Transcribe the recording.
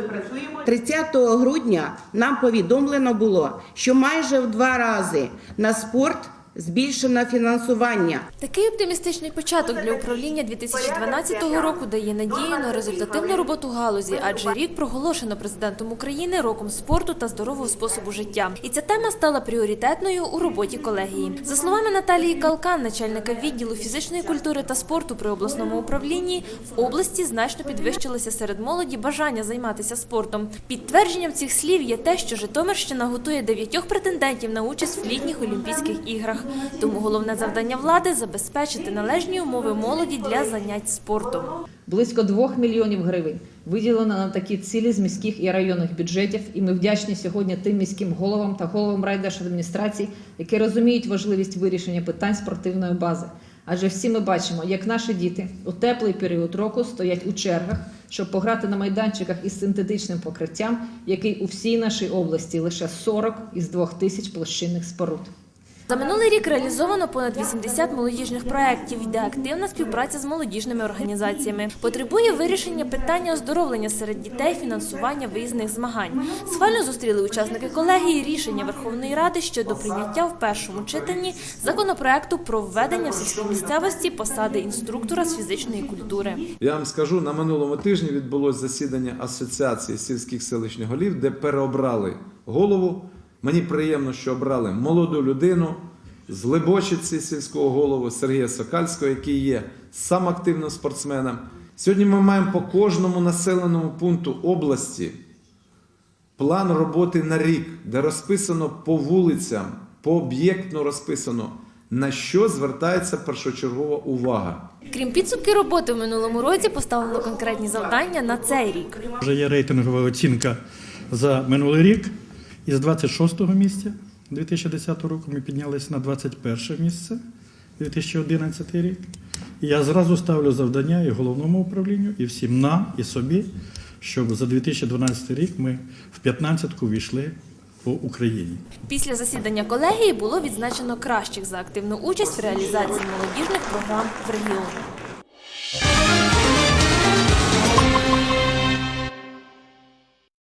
ми працюємо. 30 грудня нам повідомлено було, що майже в два рази на спорт збільшено фінансування. Такий оптимістичний початок для управління 2012 року дає надію на результативну роботу галузі, адже рік проголошено президентом України роком спорту та здорового способу життя. І ця тема стала пріоритетною у роботі колегії. За словами Наталії Калкан, начальника відділу фізичної культури та спорту при обласному управлінні, в області значно підвищилося серед молоді бажання займатися спортом. Підтвердженням цих слів є те, що Житомирщина готує дев'ятьох претендентів на участь в літніх Олімпійських іграх. Тому головне завдання влади забезпечити належні умови молоді для занять спортом. Близько 2 мільйонів гривень виділено на такі цілі з міських і районних бюджетів, і ми вдячні сьогодні тим міським головам та головам райдержадміністрацій, які розуміють важливість вирішення питань спортивної бази. Адже всі ми бачимо, як наші діти у теплий період року стоять у чергах, щоб пограти на майданчиках із синтетичним покриттям, який у всій нашій області лише 40 із 2 тисяч площинних споруд. За минулий рік реалізовано понад 80 молодіжних проєктів, йде активна співпраця з молодіжними організаціями. Потребує вирішення питання оздоровлення серед дітей, фінансування виїзних змагань. Схвально зустріли учасники колегії рішення Верховної Ради щодо прийняття в першому читанні законопроекту про введення в сільській місцевості посади інструктора з фізичної культури. Я вам скажу, на минулому тижні відбулось засідання Асоціації сільських селищних голів, де переобрали голову. Мені приємно, що обрали молоду людину з Лебочиці сільського голову Сергія Сокальського, який є сам активним спортсменом. Сьогодні ми маємо по кожному населеному пункту області план роботи на рік, де розписано по вулицям, по об'єктно розписано, на що звертається першочергова увага. Крім підсумки роботи в минулому році, поставлено конкретні завдання на цей рік. Вже є рейтингова оцінка за минулий рік. Із 26-го місця 2010 року ми піднялися на 21 місце 2011 рік. І я зразу ставлю завдання і головному управлінню, і всім нам, і собі, щоб за 2012 рік ми в 15-ку війшли по Україні. Після засідання колегії було відзначено кращих за активну участь в реалізації молодіжних програм в регіоні.